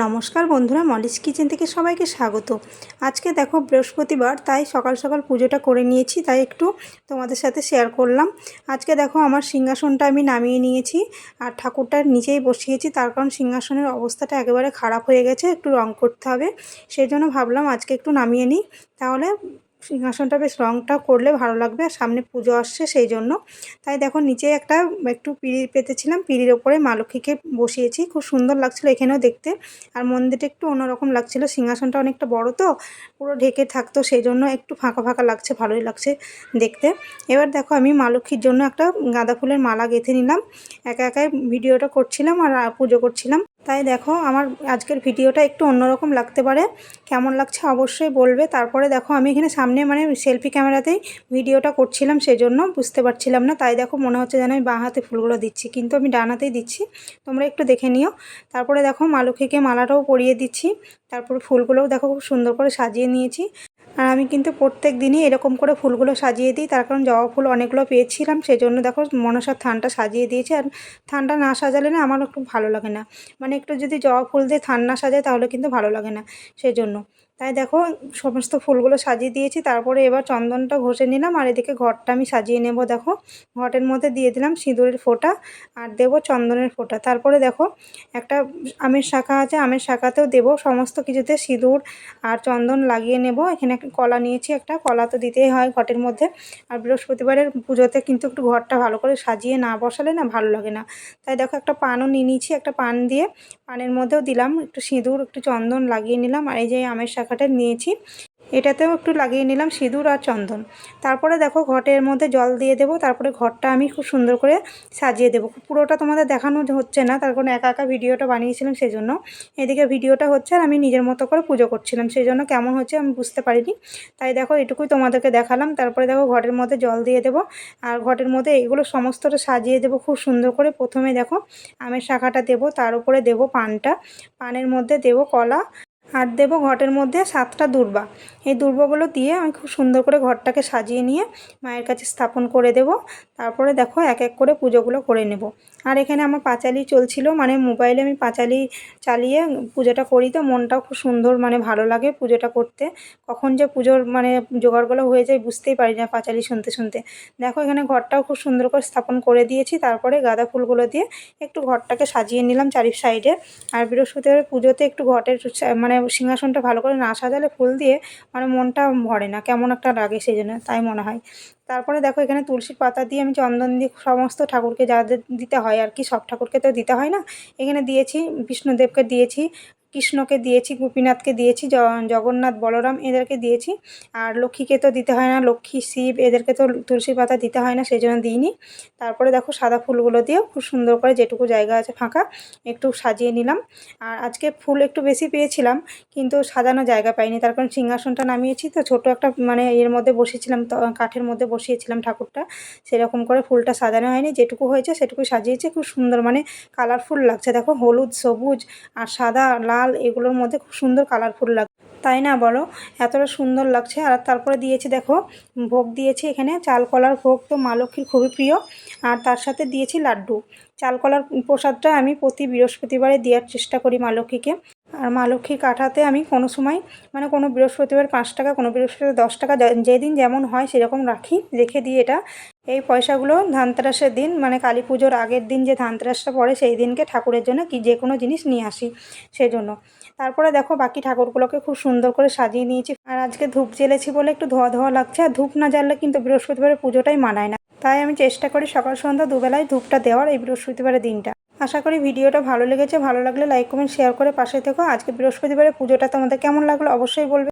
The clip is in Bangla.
নমস্কার বন্ধুরা, মলিস কিচেন থেকে সবাইকে স্বাগত। আজকে দেখো বৃহস্পতিবার, তাই সকাল সকাল পুজোটা করে নিয়েছি, তাই একটু তোমাদের সাথে শেয়ার করলাম। আজকে দেখো আমার সিংহাসনটা আমি নামিয়ে নিয়েছি, আর ঠাকুরটা নিচেই বসিয়েছি, তার কারণ সিংহাসনের অবস্থাটা একেবারে খারাপ হয়ে গেছে, একটু রং করতে হবে সেই জন্য ভাবলাম আজকে একটু নামিয়ে নিই। তাহলে সিংহাসনটা বেশ রঙটা করলে ভালো লাগবে আর সামনে পুজো আসছে সেই জন্য। তাই দেখো নিচে একটা একটু পিঁড়ি পেতেছিলাম, পিঁড়ির ওপরে মা লক্ষ্মীকে বসিয়েছি। খুব সুন্দর লাগছিল এখানেও দেখতে। আর মন্দিরটা একটু অন্যরকম লাগছিল, সিংহাসনটা অনেকটা বড় তো, পুরো ঢেকে থাকতো সেই জন্য একটু ফাঁকা ফাঁকা লাগছে, ভালোই লাগছে দেখতে। এবার দেখো আমি মা লক্ষ্মীর জন্য একটা গাঁদা ফুলের মালা গেঁথে নিলাম। একা একাই ভিডিওটা করছিলাম আর পুজো করছিলাম। তাই দেখো আমার আজকের ভিডিওটা একটু অন্যরকম লাগতে পারে। কেমন লাগছে অবশ্যই বলবে। তারপরে দেখো আমি এখানে সামনে মানে সেলফি ক্যামেরাতেই ভিডিওটা করছিলাম সেজন্য বুঝতে পারছিলাম না। তাই দেখো মনে হচ্ছে যেন আমি বাঁ হাতে ফুলগুলো দিচ্ছি, কিন্তু আমি ডানাতেই দিচ্ছি। তোমরা একটু দেখে নিও। তারপরে দেখো মা মালাটাও পরিয়ে দিচ্ছি। তারপরে ফুলগুলোও দেখো খুব সুন্দর করে সাজিয়ে নিয়েছি। আর আমি কিন্তু প্রত্যেক দিনই এরকম করে ফুলগুলো সাজিয়ে দিই। তার কারণ জবা ফুল অনেকগুলো পেয়েছিলাম সেই জন্য দেখো মনসার থানটা সাজিয়ে দিয়েছি। আর থানটা না সাজালে না আমার একটু ভালো লাগে না। মানে একটু যদি জবা ফুল দিয়ে থান না সাজায় তাহলে কিন্তু ভালো লাগে না সেই জন্য তাই দেখো, সমস্ত ফুলগুলো সাজিয়ে দিয়েছি। তারপরে এবার চন্দনটা ঘষে নিলাম আর এদিকে ঘরটা আমি সাজিয়ে নেব, দেখো। ঘটের মধ্যে দিয়ে দিলাম সিঁদুরের ফোঁটা আর দেবো চন্দনের ফোঁটা। তারপরে দেখো, একটা আমের শাখা আছে, আমের শাখাতেও দেবো সমস্ত কিছুতে সিঁদুর আর চন্দন লাগিয়ে নেব। এখানে কলা নিয়েছি, একটা কলা তো দিতেই হয় ঘটের মধ্যে। আর বৃহস্পতিবারের পুজোতে কিন্তু একটু ঘরটা ভালো করে সাজিয়ে না বসালে না ভালো লাগে না। তাই দেখো, একটা পানও নিয়ে নিয়েছি, একটা পান দিয়ে। পানের মধ্যেও দিলাম, একটু সিঁদুর, একটু চন্দন লাগিয়ে নিলাম। আর এই যে আমের শাখাটা নিয়েছি। এটাতেও একটু লাগিয়ে নিলাম সিঁদুর আর চন্দন। তারপরে দেখো ঘটের মধ্যে জল দিয়ে দেবো, তারপরে ঘরটা আমি খুব সুন্দর করে সাজিয়ে দেবো। পুরোটা তোমাদের দেখানো হচ্ছে না, তার কারণ একা একা ভিডিওটা বানিয়েছিলাম সেই জন্য এদিকে ভিডিওটা হচ্ছে আর আমি নিজের মতো করে পুজো করছিলাম সেই জন্য কেমন হচ্ছে আমি বুঝতে পারিনি। তাই দেখো এটুকুই তোমাদেরকে দেখালাম, তারপরে দেখো ঘরের মধ্যে জল দিয়ে দেবো। আর ঘটের মধ্যে এগুলো সমস্তটা সাজিয়ে দেবো খুব সুন্দর করে। প্রথমে দেখো আমের শাখাটা দেবো, তার উপরে দেবো পানটা। পানের মধ্যে দেবো কলা আর দেবো ঘটের মধ্যে, সাতটা দুর্বা। এই দুর্বাগুলো দিয়ে আমি খুব সুন্দর করে ঘরটাকে সাজিয়ে নিয়ে মায়ের কাছে স্থাপন করে দেব। তারপরে দেখো এক এক করে পুজোগুলো করে নেব। আর এখানে আমার পাঁচালি চলছিল মানে মোবাইলে আমি পাঁচালি চালিয়ে পুজোটা করি তো মনটাও খুব সুন্দর মানে ভালো লাগে পুজোটা করতে। কখন যে পুজোর মানে জোগাড়গুলো হয়ে যায় বুঝতেই পারি না পাঁচালি শুনতে শুনতে। দেখো এখানে ঘরটাও খুব সুন্দর করে স্থাপন করে দিয়েছি, তারপরে গাঁদা ফুলগুলো দিয়ে একটু ঘরটাকে সাজিয়ে নিলাম চারি সাইডে। আর বৃহস্পতিবার পুজোতে একটু ঘটের মানে সিংহাসনটা ভালো করে না সাজালে ফুল দিয়ে মানে মনটা ভরে না, কেমন একটা লাগে সেই জন্য তাই মনে হয়। তারপরে দেখো এখানে তুলসীর পাতা দিয়ে আমি চন্দন দিয়ে সমস্ত ঠাকুরকে যাদের দিতে হয় আর কি, সব ঠাকুরকে তো দিতে হয় না। এখানে দিয়েছি, বিষ্ণুদেবকে দিয়েছি কৃষ্ণকে দিয়েছি, গোপীনাথকে দিয়েছি জগন্নাথ, বলরাম এদেরকে দিয়েছি। আর লক্ষ্মীকে তো দিতে হয় না, লক্ষ্মী, শিব এদেরকে তো তুলসী পাতা দিতে হয় না সেই জন্য দিইনি। তারপরে দেখো সাদা ফুলগুলো দিয়েও খুব সুন্দর করে যেটুকু জায়গা আছে ফাঁকা, একটু সাজিয়ে নিলাম। আর আজকে ফুল একটু বেশি পেয়েছিলাম, কিন্তু সাজানো জায়গা পাইনি, তার কারণ সিংহাসনটা নামিয়েছি তো, ছোট একটা মানে এর মধ্যে বসেছিলাম কাঠের মধ্যে বসিয়েছিলাম ঠাকুরটা। সেরকম করে ফুলটা সাজানো হয়নি, যেটুকু হয়েছে সেটুকু সাজিয়েছে, খুব সুন্দর মানে কালারফুল লাগছে। দেখো হলুদ, সবুজ আর সাদা, লাল লাল, এগুলোর মধ্যে খুব সুন্দর কালারফুল লাগে তাই না বলো? এতটা সুন্দর লাগছে। আর তারপরে দিয়েছি দেখো, ভোগ দিয়েছি এখানে। চাল কলার ভোগ তো মা লক্ষ্মীর খুবই প্রিয়। আর তার সাথে দিয়েছি লাড্ডু। চাল কলার প্রসাদটা আমি প্রতি বৃহস্পতিবারে দেওয়ার চেষ্টা করি মা লক্ষ্মীকে। আর মা লক্ষ্মীর কাঠাতে আমি কোনো সময় মানে কোনো বৃহস্পতিবার পাঁচ টাকা, কোনো বৃহস্পতিবার দশ টাকা যেদিন যেমন হয় সেরকম রাখি, রেখে দিই এটা। এই পয়সাগুলো ধানতেরাসের দিন মানে কালী পুজোর আগের দিন যে ধানতেরাসটা পড়ে, সেই দিনকে ঠাকুরের জন্য কি যে কোনো জিনিস নিয়ে আসি সেই জন্য তারপরে দেখো বাকি ঠাকুরগুলোকে খুব সুন্দর করে সাজিয়ে নিয়েছি। আর আজকে ধূপ জ্বেলেছি বলে একটু ধোয়া ধোয়া লাগছে, আর ধূপ না জ্বাললে কিন্তু বৃহস্পতিবারের পুজোটাই মানায় না। তাই আমি চেষ্টা করি সকাল সন্ধ্যা দুবেলায় ধূপটা দেওয়ার এই বৃহস্পতিবারের দিনটা। আশা করি ভিডিওটা ভালো লেগেছে, ভালো লাগলে লাইক, কমেন্ট, শেয়ার করে পাশে থেকো। আজকে বৃহস্পতিবারের পুজোটা তোমাদের কেমন লাগল অবশ্যই বলবে।